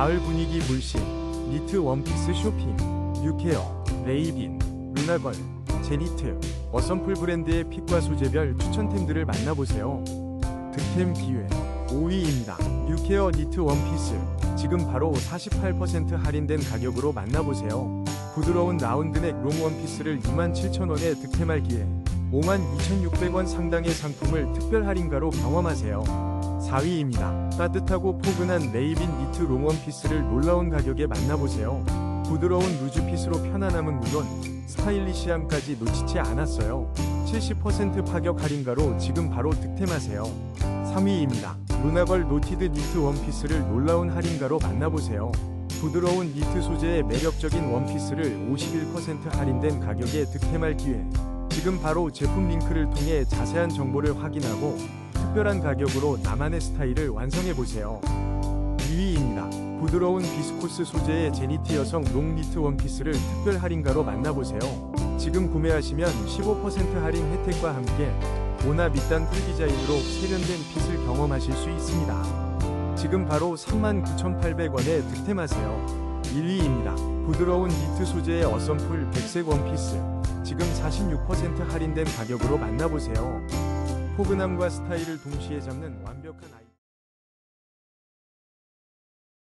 가을 분위기 물씬 니트 원피스 쇼핑 뉴케어 레이빈 루나걸 제니트 어썸풀 브랜드의 핏과 소재별 추천템들을 만나보세요. 득템 기회 5위입니다 뉴케어 니트 원피스. 지금 바로 48% 할인된 가격으로 만나보세요. 부드러운 라운드넥 롱 원피스를 27,000원에 득템할 기회 52,600원 상당의 상품을 특별 할인가로 경험하세요 4위입니다. 따뜻하고 포근한 레이빈 니트 롱 원피스를 놀라운 가격에 만나보세요. 부드러운 루즈핏으로 편안함은 물론 스타일리시함까지 놓치지 않았어요. 70% 파격 할인가로 지금 바로 득템하세요. 3위입니다. 루나걸 노티드 니트 원피스를 놀라운 할인가로 만나보세요. 부드러운 니트 소재의 매력적인 원피스를 51% 할인된 가격에 득템할 기회. 지금 바로 제품 링크를 통해 자세한 정보를 확인하고 특별한 가격으로 나만의 스타일을 완성해 보세요. 2위입니다. 부드러운 비스코스 소재의 제니트 여성 롱 니트 원피스를 특별 할인가로 만나보세요. 지금 구매하시면 15% 할인 혜택과 함께 모나 밑단 풀 디자인으로 세련된 핏을 경험하실 수 있습니다. 지금 바로 39,800원에 득템하세요. 1위입니다. 부드러운 니트 소재의 어썸풀 백색 원피스 지금 46% 할인된 가격으로 만나보세요. 포근함과 스타일을 동시에 잡는 완벽한 아이